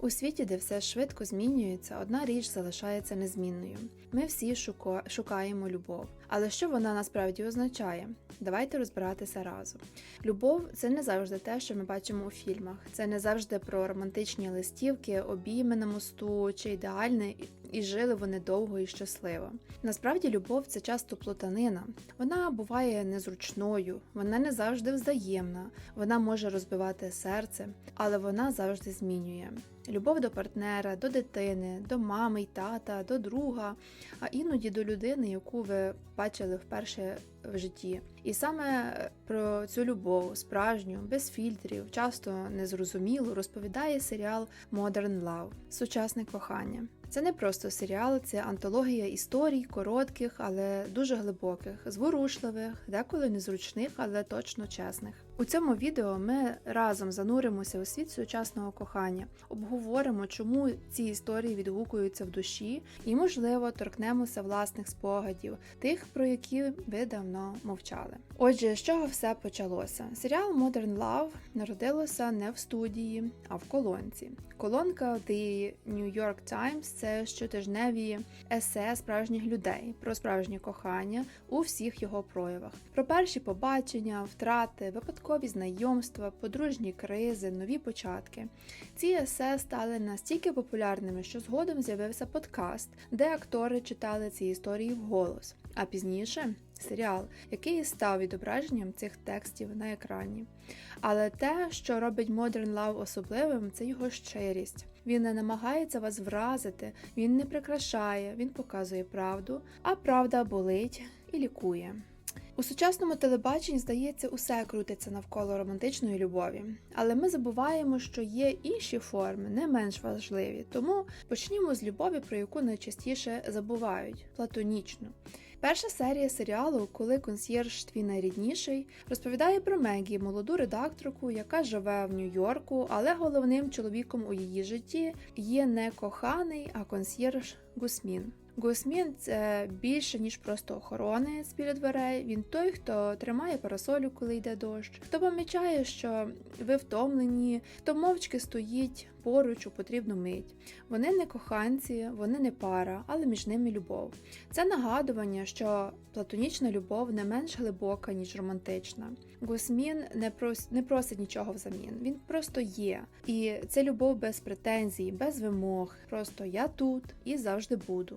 У світі, де все швидко змінюється, одна річ залишається незмінною. Ми всі шуко- шукаємо любов. Але що вона насправді означає? Давайте розбиратися разом. Любов це не завжди те, що ми бачимо у фільмах. Це не завжди про романтичні листівки, обійми на мосту чи ідеальне, і- жили вони довго і щасливо. Насправді, любов це часто плутанина. Вона буває незручною, вона не завжди взаємна, вона може розбивати серце, але вона завжди змінює. Любов до партнера, до дитини, до мами й тата, до друга, а іноді до людини, яку ви бачили вперше в житті. І саме про цю любов, справжню, без фільтрів, часто незрозумілу, розповідає серіал Modern Love сучасне кохання. Це не просто серіал, це антологія історій, коротких, але дуже глибоких, зворушливих, деколи незручних, але точно чесних. У цьому відео ми разом зануримося у світ сучасного кохання, обговоримо, чому ці історії відгукуються в душі, і, можливо, торкнемося власних спогадів, тих, про які ви давно мовчали. Отже, з чого все почалося? Серіал Modern Love народилося не в студії, а в колонці. Колонка The New York Times – це щотижневі есе справжніх людей про справжнє кохання у всіх його проявах, про перші побачення, втрати, випадкові знайомства, подружні кризи, нові початки. Ці есе стали настільки популярними, що згодом з'явився подкаст, де актори читали ці історії вголос. А пізніше серіал, який став відображенням цих текстів на екрані. Але те, що робить Modern Love особливим, це його щирість. Він не намагається вас вразити, він не прикрашає, він показує правду, а правда болить і лікує. У сучасному телебаченні, здається, усе крутиться навколо романтичної любові, але ми забуваємо, що є інші форми, не менш важливі. Тому почнімо з любові, про яку найчастіше забувають платонічну. Перша серія серіалу, коли консьєрж твій найрідніший, розповідає про Мегі, молоду редакторку, яка живе в Нью-Йорку, але головним чоловіком у її житті є не коханий, а консьєрж Гусмін. Гусмін це більше ніж просто охоронець біля дверей. Він той, хто тримає парасолю, коли йде дощ, хто помічає, що ви втомлені, хто мовчки стоїть поруч у потрібну мить. Вони не коханці, вони не пара, але між ними любов. Це нагадування, що платонічна любов не менш глибока, ніж романтична. Гусмін не прос... не просить нічого взамін. Він просто є. І це любов без претензій, без вимог. Просто я тут і завжди буду.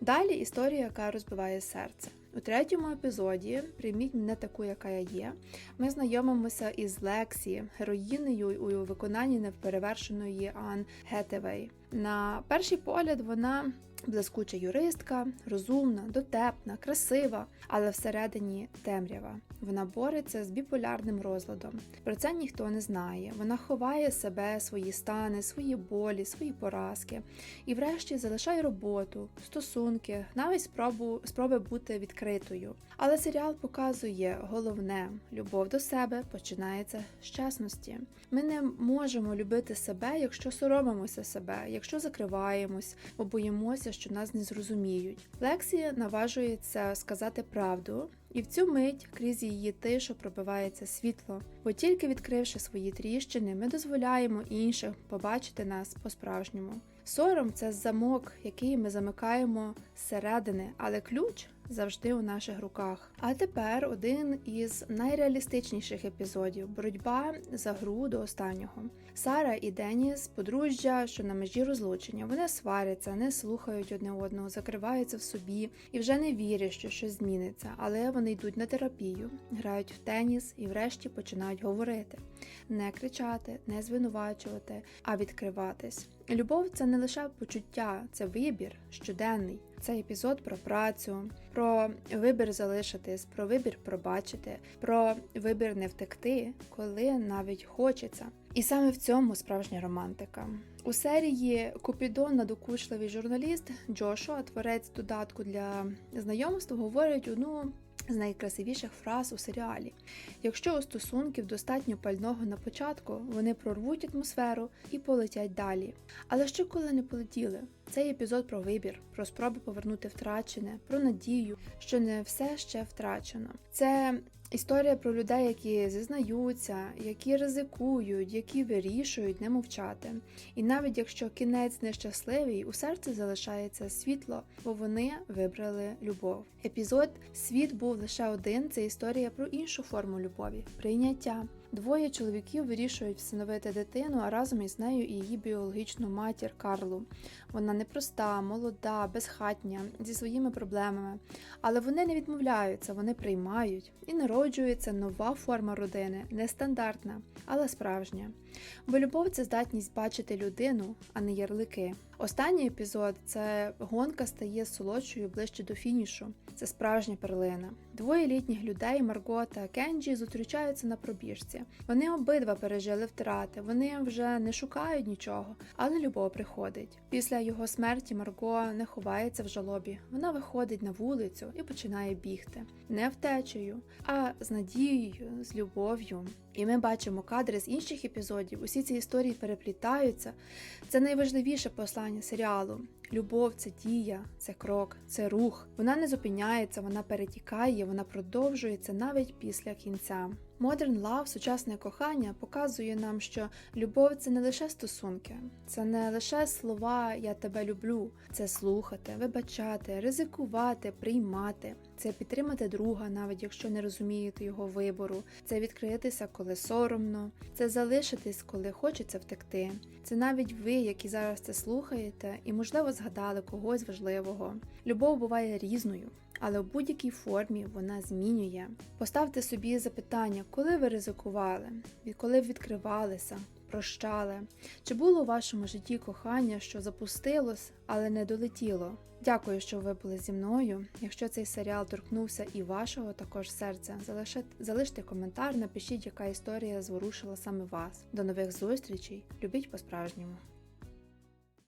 Далі історія, яка розбиває серце. У третьому епізоді Прийміть мене таку, яка я є. Ми знайомимося із Лексі, героїнею у виконанні неперевершеної Ан Гетевей. На перший погляд вона блискуча юристка, розумна, дотепна, красива, але всередині темрява. Вона бореться з біполярним розладом. Про це ніхто не знає. Вона ховає себе, свої стани, свої болі, свої поразки і, врешті, залишає роботу, стосунки, навіть спробу спроби бути відкритою. Але серіал показує головне: любов до себе починається з чесності. Ми не можемо любити себе, якщо соромимося себе, якщо закриваємось, бо боїмося, що нас не зрозуміють. Лексі наважується сказати правду. І в цю мить крізь її тишу пробивається світло, бо тільки відкривши свої тріщини, ми дозволяємо іншим побачити нас по-справжньому. Сором це замок, який ми замикаємо зсередини, але ключ завжди у наших руках. А тепер один із найреалістичніших епізодів боротьба за гру до останнього. Сара і Деніс, подружжя, що на межі розлучення. Вони сваряться, не слухають одне одного, закриваються в собі і вже не вірять, що щось зміниться. Але вони йдуть на терапію, грають в теніс і, врешті, починають говорити, не кричати, не звинувачувати, а відкриватись. Любов це не лише почуття, це вибір щоденний. Це епізод про працю, про вибір залишитись, про вибір пробачити, про вибір не втекти, коли навіть хочеться. І саме в цьому справжня романтика. У серії Купідон надокучливий журналіст Джошуа, творець додатку для знайомств, говорить одну з найкрасивіших фраз у серіалі. Якщо у стосунків достатньо пального на початку, вони прорвуть атмосферу і полетять далі. Але що коли не полетіли? Цей епізод про вибір, про спробу повернути втрачене, про надію, що не все ще втрачено. Це Історія про людей, які зізнаються, які ризикують, які вирішують не мовчати. І навіть якщо кінець нещасливий, у серці залишається світло, бо вони вибрали любов. Епізод Світ був лише один це історія про іншу форму любові прийняття. Двоє чоловіків вирішують всиновити дитину, а разом із нею і її біологічну матір Карлу. Вона непроста, молода, безхатня, зі своїми проблемами. Але вони не відмовляються, вони приймають і народжується нова форма родини, нестандартна, але справжня. Бо любов це здатність бачити людину, а не ярлики. Останній епізод це гонка стає солодшою ближче до фінішу. Це справжня перлина. Двоє літніх людей, Марго та Кенджі, зустрічаються на пробіжці. Вони обидва пережили втрати, вони вже не шукають нічого, але любов приходить. Після його смерті Марго не ховається в жалобі. Вона виходить на вулицю і починає бігти не втечею, а з надією, з любов'ю. І ми бачимо кадри з інших епізодів. Усі ці історії переплітаються. Це найважливіше послання серіалу. Любов це дія, це крок, це рух. Вона не зупиняється, вона перетікає, вона продовжується навіть після кінця. Modern Love, сучасне кохання, показує нам, що любов це не лише стосунки, це не лише слова Я тебе люблю, це слухати, вибачати, ризикувати, приймати, це підтримати друга, навіть якщо не розумієте його вибору, це відкритися, коли соромно, це залишитись, коли хочеться втекти. Це навіть ви, які зараз це слухаєте, і можливо згадали когось важливого. Любов буває різною але в будь-якій формі вона змінює. Поставте собі запитання, коли ви ризикували, відколи відкривалися, прощали, чи було у вашому житті кохання, що запустилось, але не долетіло. Дякую, що ви були зі мною. Якщо цей серіал торкнувся і вашого також серця, залиште коментар, напишіть, яка історія зворушила саме вас. До нових зустрічей. Любіть по-справжньому.